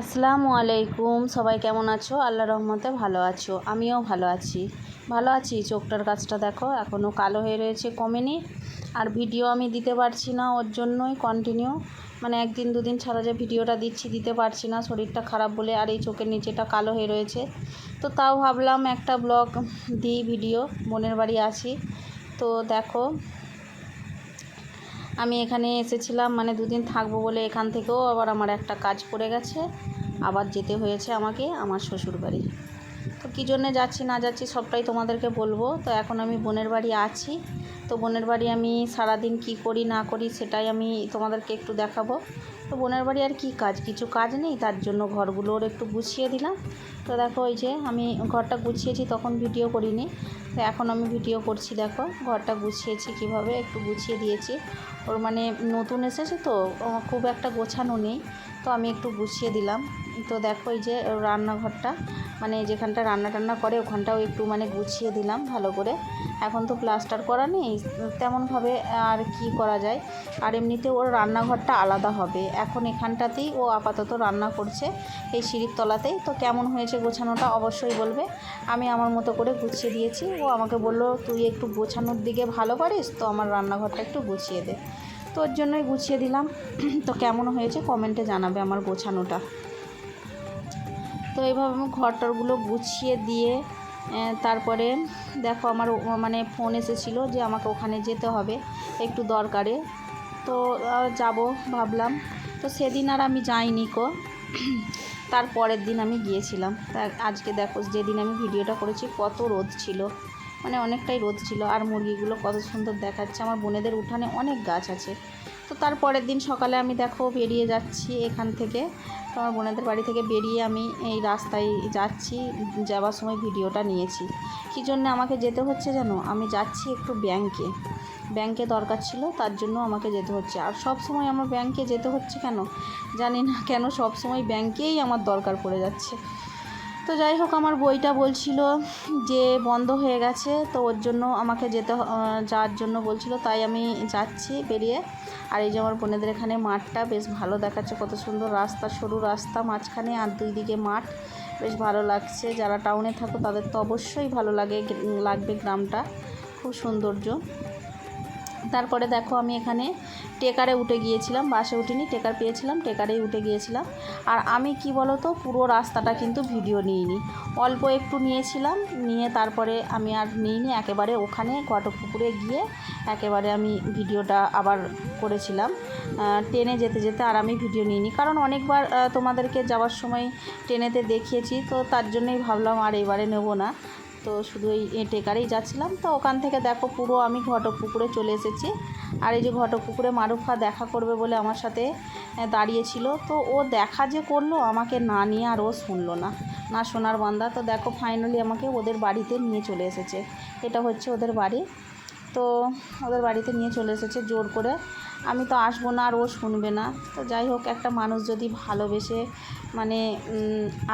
আসসালামু আলাইকুম। সবাই কেমন আছো? আল্লাহ রহমতে ভালো আছো। আমিও ভালো আছি। ভালো আছি, চোখটার কাজটা দেখো। এখনও কালো হয়ে রয়েছে কমেনি। আর ভিডিও আমি দিতে পারছি না ওর জন্যই কন্টিনিউ মানে একদিন দুদিন ছাড়া যে ভিডিওটা দিচ্ছি, দিতে পারছি না। শরীরটা খারাপ বলে আর এই চোখের নিচেটা কালো হয়ে রয়েছে। তো তাও ভাবলাম একটা ব্লগ দিই, ভিডিও। বোনের বাড়ি আছি। তো দেখো আমি এখানে এসেছিলাম মানে দুদিন থাকব বলে এখান থেকেও আবার আমার একটা কাজ পড়ে গেছে। আবার যেতে হয়েছে আমাকে, আমার শ্বশুর বাড়ি তো কী জন্যে যাচ্ছি, না যাচ্ছি সবটাই তোমাদেরকে বলব। তো এখন আমি বোনের বাড়ি আছি। তো বোনের বাড়ি আমি সারাদিন কি করি, না করি সেটাই আমি তোমাদেরকে একটু দেখাবো। তো বোনের বাড়ি আর কি কাজ? কিছু কাজ নেই, তার জন্য ঘরগুলোর একটু গুছিয়ে দিলাম। তো দেখো ওই যে আমি ঘরটা গুছিয়েছি, তখন ভিডিও করিনি। তো এখন আমি ভিডিও করছি, দেখো। ঘরটা গুছিয়েছি কীভাবে, একটু গুছিয়ে দিয়েছি। ওর মানে নতুন এসেছে তো খুব একটা গোছানো নেই। তো আমি একটু গুছিয়ে দিলাম। তো দেখো এই যে রান্নাঘরটা মানে যেখানটা রান্না টান্না করে, ওখানটাও একটু মানে গুছিয়ে দিলাম ভালো করে। এখন তো প্লাস্টার করা নেই তেমনভাবে আর কি করা যায়। আর এমনিতে ওর রান্নাঘরটা আলাদা হবে। এখন এখানটাতেই ও আপাতত রান্না করছে, এই সিঁড়ির তলাতেই। তো কেমন হয়েছে গোছানোটা অবশ্যই বলবে। আমি আমার মতো করে গুছিয়ে দিয়েছি। ও আমাকে বলল, তুই একটু গোছানোর দিকে ভালো পারিস? তো আমার রান্নাঘরটা একটু গুছিয়ে দে। তো ওর জন্যই গুছিয়ে দিলাম। তো কেমন হয়েছে কমেন্টে জানাবে আমার গোছানোটা। তো এইভাবে আমি ঘরটরগুলো গুছিয়ে দিয়ে তারপরে দেখো আমার মানে ফোন এসেছিল যে আমাকে ওখানে যেতে হবে, একটু দরকারে। তো যাব, ভাবলাম। তো সেদিন আর আমি যাইনি কো। তার পরের দিন আমি গিয়েছিলাম। তা আজকে দেখো যেদিন আমি ভিডিওটা করেছি, কত রোদ ছিল। মানে অনেকটাই রোদ ছিল আর মুরগিগুলো কত সুন্দর দেখাচ্ছে। আমার বোনেদের উঠানে অনেক গাছ আছে। তো তার পরের দিন সকালে আমি দেখো বেরিয়ে যাচ্ছি এখান থেকে। তো আমার বোনেদের বাড়ি থেকে বেরিয়ে আমি এই রাস্তায় যাচ্ছি যাওয়ার সময় ভিডিওটা নিয়েছি। কী জন্য আমাকে যেতে হচ্ছে জানো? আমি যাচ্ছি একটু ব্যাংকে ব্যাংকে দরকার ছিল, তার জন্য আমাকে যেতে হচ্ছে। আর সব সময় আমার ব্যাংকে যেতে হচ্ছে কেন? জানি না কেন সব সময় ব্যাংকেই আমার দরকার পড়ে যাচ্ছে। তো যাই হোক, আমার বইটা বলছিল যে বন্ধ হয়ে গেছে, তো ওর জন্য আমাকে যেতে যাওয়ার জন্য বলছিল, তাই আমি যাচ্ছি বেরিয়ে। আর এই যে আমার বোনেদের এখানে মাঠটা বেশ ভালো দেখাচ্ছে, কত সুন্দর রাস্তা, সরু রাস্তা, মাঝখানে আর দুই দিকে মাঠ। বেশ ভালো লাগছে, যারা টাউনে থাকো তাদের তো অবশ্যই ভালো লাগে, লাগবে গ্রামটা। খুব সৌন্দর্য। তারপরে দেখো আমি এখানে টেকারে উঠে গিয়েছিলাম, বাসে উঠিনি, টেকার পেয়েছিলাম, টেকারেই উঠে গিয়েছিলাম। আর আমি কি বলো তো পুরো রাস্তাটা কিন্তু ভিডিও নিইনি। অল্প একটু নিয়েছিলাম, নিয়ে তারপরে আমি আর নিইনি, একেবারে ওখানে ঘটকপুকুরে গিয়ে একেবারে আমি ভিডিওটা আবার করেছিলাম। ট্রেনে যেতে যেতে আর আমি ভিডিও নিইনি। কারণ অনেকবার তোমাদেরকে যাওয়ার সময় ট্রেনেতে দেখিয়েছি, তো তার জন্যই ভাবলাম আর এবারে নেব না। তো শুধু এই টেকারেই যাচ্ছিলাম। তো ওখান থেকে দেখো পুরো আমি ঘটক পুকুরে চলে এসেছি। আর এই যে ঘটক পুকুরে মারুফা দেখা করবে বলে আমার সাথে দাঁড়িয়েছিল। তো ও দেখা যে করল আমাকে না নিয়ে আর ও শুনলো না। না সোনার বান্দা। তো দেখো ফাইনালি আমাকে ওদের বাড়িতে নিয়ে চলে এসেছে। এটা হচ্ছে ওদের বাড়ি। তো ওদের বাড়িতে নিয়ে চলে এসেছে জোর করে। আমি তো আসব না আর ও শুনবে না। তো যাই হোক, একটা মানুষ যদি ভালোবেসে মানে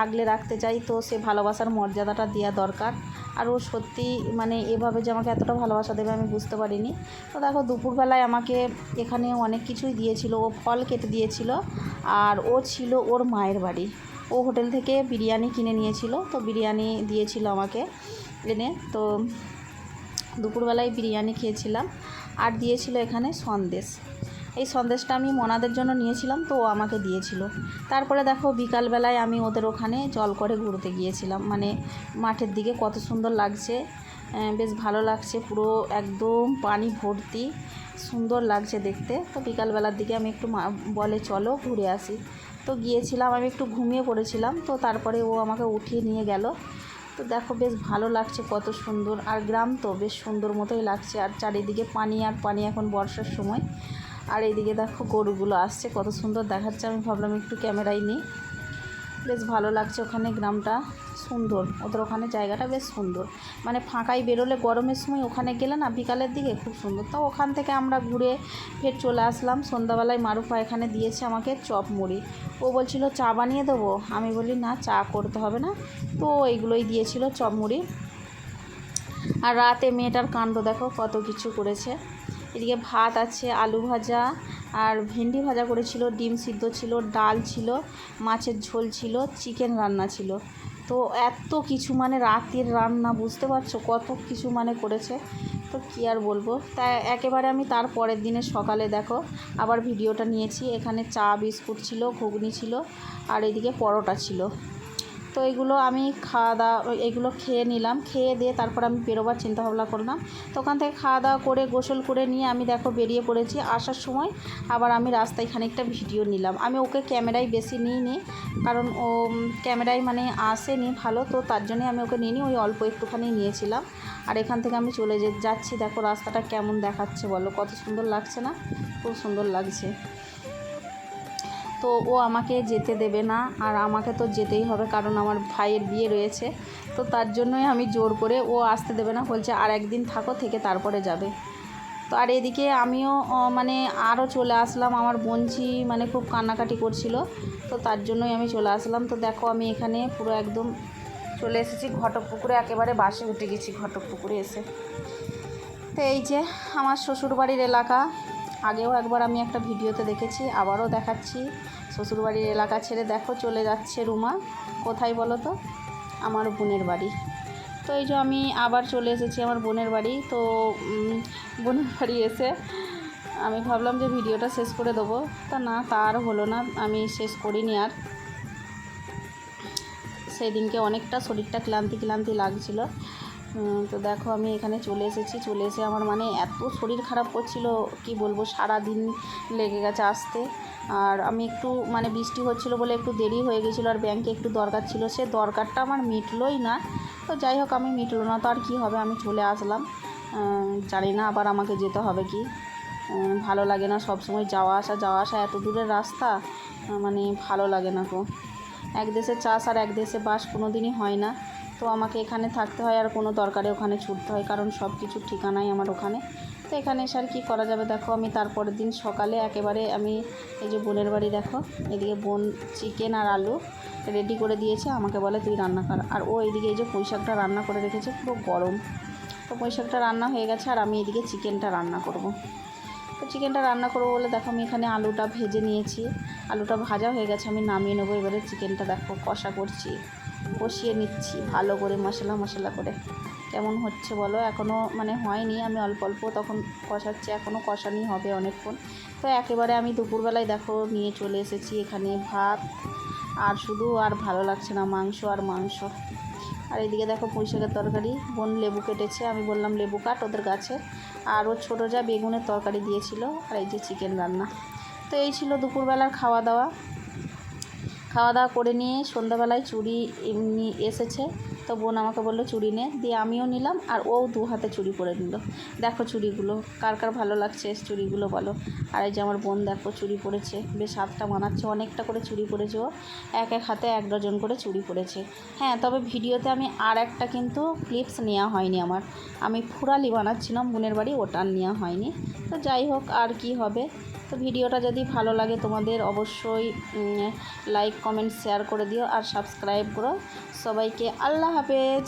আগলে রাখতে চাই, তো সে ভালোবাসার মর্যাদাটা দেওয়া দরকার। আর ও সত্যি মানে এভাবে যে আমাকে এতটা ভালোবাসা দেবে আমি বুঝতে পারিনি। তো দেখো, দুপুরবেলায় আমাকে এখানে অনেক কিছুই দিয়েছিল। ও ফল কেটে দিয়েছিল আর ও ছিল ওর মায়ের বাড়ি। ও হোটেল থেকে বিরিয়ানি কিনে নিয়েছিল। তো বিরিয়ানি দিয়েছিল আমাকে এনে। তো দুপুরবেলায় বিরিয়ানি খেয়েছিলাম আর দিয়েছিল এখানে সন্দেশ। এই সন্দেশটা আমি মনাদের জন্য নিয়েছিলাম, তো ও আমাকে দিয়েছিল। তারপরে দেখো বিকালবেলায় আমি ওদের ওখানে জল করে ঘুরতে গিয়েছিলাম। মানে মাঠের দিকে কত সুন্দর লাগছে বেশ ভালো লাগছে, পুরো একদম পানি ভর্তি, সুন্দর লাগছে দেখতে। তো বিকালবেলার দিকে আমি একটু বলে চলো ঘুরে আসি। তো গিয়েছিলাম, আমি একটু ঘুমিয়ে পড়েছিলাম, তো তারপরে ও আমাকে উঠিয়ে নিয়ে গেল। তো দেখো বেশ ভালো লাগছে কত সুন্দর। আর গ্রাম তো বেশ সুন্দর মতোই লাগছে। আর চারিদিকে পানি আর পানি এখন বর্ষার সময়। আর এইদিকে দেখো গরুগুলো আসছে, কত সুন্দর দেখাচ্ছে। আমি ভাবলাম একটু ক্যামেরায় নিই। বেশ ভালো লাগছে ওখানে গ্রামটা। সুন্দর। ওদের ওখানে জায়গাটা বেশ সুন্দর। মানে ফাঁকায় বেরোলে গরমের সময় ওখানে গেলে না বিকালের দিকে খুব সুন্দর। তো ওখান থেকে আমরা ঘুরে ফের চলে আসলাম। সন্ধ্যাবেলায় মারুফা এখানে দিয়েছে আমাকে চপ মুড়ি। ও বলছিল, চা বানিয়ে দেবো? আমি বলি, না, চা করতে হবে না। তো এইগুলোই দিয়েছিল চপ মুড়ি। আর রাতে মেয়েটার কাণ্ড দেখো, কত কিছু করেছে। এদিকে ভাত আছে, আলু ভাজা, আর ভেন্ডি ভাজা করেছিল, ডিম সিদ্ধ ছিল, ডাল ছিল, মাছের ঝোল ছিল, চিকেন রান্না ছিল। তো এত কিছু মানে রাতের রান্না, বুঝতে পারছ? কত কিছু মানে করেছে। তো কী আর বলব? তাই একেবারে আমি তার পরের দিনে সকালে দেখো, আবার ভিডিওটা নিয়েছি। এখানে চা, বিস্কুট ছিল, ঘুগনি ছিল, আর এদিকে পরোটা ছিল। তো এগুলো আমি খাওয়া দাওয়া এগুলো খেয়ে নিলাম। খেয়ে দিয়ে তারপর আমি বেরোবার চিন্তা ভাবনা করলাম। তো ওখান থেকে খাওয়া দাওয়া করে, গোসল করে নিয়ে আমি দেখো বেরিয়ে পড়েছি। আসার সময় আবার আমি রাস্তায় খানিকটা ভিডিও নিলাম। আমি ওকে ক্যামেরায় বেশি নিইনি, কারণ ও ক্যামেরায় মানে আসেনি ভালো, তো তার জন্যই আমি ওকে নিইনি, ওই অল্প একটুখানি নিয়েছিলাম। আর এখান থেকে আমি চলে যাচ্ছি। দেখো রাস্তাটা কেমন দেখাচ্ছে বলো, কত সুন্দর লাগছে না? খুব সুন্দর লাগছে। তো ও আমাকে যেতে দেবে না, আর আমাকে তো যেতেই হবে কারণ আমার ভাইয়ের বিয়ে রয়েছে। তো তার জন্যই আমি জোর করে ও আসতে দেবে না, বলছে আর একদিন থাকো, থেকে তারপরে যাবে। তো আর এদিকে আমিও মানে আরও চলে আসলাম, আমার বোনঝি মানে খুব কান্নাকাটি করছিল, তো তার জন্যই আমি চলে আসলাম। তো দেখো আমি এখানে পুরো একদম চলে এসেছি, ঘটক পুকুরে, একেবারে বাসে উঠে গেছি ঘটক পুকুরে এসে। তো এই যে আমার শ্বশুরবাড়ির এলাকা আগেও একবার আমি একটা ভিডিওতে দেখেছি, আবারও দেখাচ্ছি। শ্বশুরবাড়ির এলাকা ছেড়ে দেখো, চলে যাচ্ছে রুমা। কোথায় বলো তো? আমার বোনের বাড়ি। তো এই যে আমি আবার চলে এসেছি আমার বোনের বাড়ি। তো বোনের বাড়ি এসে আমি ভাবলাম যে ভিডিওটা শেষ করে দেবো। তা না, তা আর হলো না, আমি শেষ করিনি আর। সেই দিনকে অনেকটা শরীরটা ক্লান্তি ক্লান্তি লাগছিল। তো দেখো আমি এখানে চলে এসেছি, চলে এসে আমার মানে এত শরীর খারাপ করছিল, কি বলব সারা দিন লেগে গেছে আসতে। আর আমি একটু মানে বৃষ্টি হচ্ছিল বলে একটু দেরি হয়ে গেছিল, আর ব্যাংকে একটু দরকার ছিল, সে দরকারটা আমার মিটলোই না। তো যাই হোক, আমি মিটলো না, তো আর কী হবে, আমি চলে আসলাম। জানি না আবার আমাকে যেতে হবে কি। ভালো লাগে না সব সময় যাওয়া আসা যাওয়া আসা এত দূরের রাস্তা মানে ভালো লাগে না গো এক দেশে চাষ আর এক দেশে বাস কোনো দিনই হয় না। তো আমাকে এখানে থাকতে হয় আর কোনো দরকারে ওখানে ছুটতে হয়, কারণ সব কিছুর ঠিকানাই আমার ওখানে। তো এখানে এসে আর কী করা যাবে দেখো, আমি তারপরের দিন সকালে একেবারে আমি এই যে বোনের বাড়ি দেখো, এদিকে বোন চিকেন আর আলু রেডি করে দিয়েছে, আমাকে বলে তুই রান্না কর। আর ও এদিকে এই যে পুঁই শাকটা রান্না করে রেখেছে, পুরো গরম। তো পুঁই শাকটা রান্না হয়ে গেছে আর আমি এদিকে চিকেনটা রান্না করব। তো চিকেনটা রান্না করব বলে দেখো, আমি এখানে আলুটা ভেজে নিয়েছি। আলুটা ভাজা হয়ে গেছে, আমি নামিয়ে নেব, এবারে চিকেনটা দেখো, কষা করছি। কষিয়ে নিচ্ছি, ভালো করে মশলা মশলা করে। কেমন হচ্ছে বলো? এখনও মানে হয়নি, আমি অল্প অল্প তখন কষাচ্ছি এখনও কষানি হবে অনেকক্ষণ। তো একেবারে আমি দুপুরবেলায় দেখো নিয়ে চলে এসেছি এখানে ভাত, আর শুধু আর ভালো লাগছে না মাংস আর মাংস। আর এদিকে দেখো পুঁই শাকের তরকারি, বোন লেবু কেটেছে, আমি বললাম লেবু কাট ওদের গাছে। আর ওর ছোটো যা বেগুনের তরকারি দিয়েছিল, আর এই যে চিকেন রান্না। তো এই ছিল দুপুরবেলার খাওয়া দাওয়া। খাওয়া দাওয়া করে নিয়ে সন্ধ্যাবেলায় চুড়ি এমনি এসেছে। তো বোন আমাকে বলল, চুড়ি নে। দিয়ে আমিও নিলাম আর ও দু হাতে চুড়ি পরে নিল। দেখো চুড়িগুলো, কার কার ভালো লাগছে চুড়িগুলো বলো। আর এই যে আমার বোন দেখো চুড়ি পরেছে, বেশ হাতটা মানাচ্ছে, অনেকটা করে চুড়ি পরেছে ও। এক এক হাতে এক ডজন করে চুড়ি পরেছে। হ্যাঁ তবে ভিডিওতে আমি আর একটা কিন্তু ক্লিপস নেওয়া হয়নি আমার। আমি ফুরালি বানাচ্ছিলাম, বোনের বাড়ি ওটা নেওয়া হয়নি। তো যাই হোক, আর কি হবে? তো ভিডিওটা যদি ভালো লাগে তোমাদের অবশ্যই লাইক কমেন্ট শেয়ার করে দিও আর সাবস্ক্রাইব করো। সবাইকে আল্লাহ হাফেজ।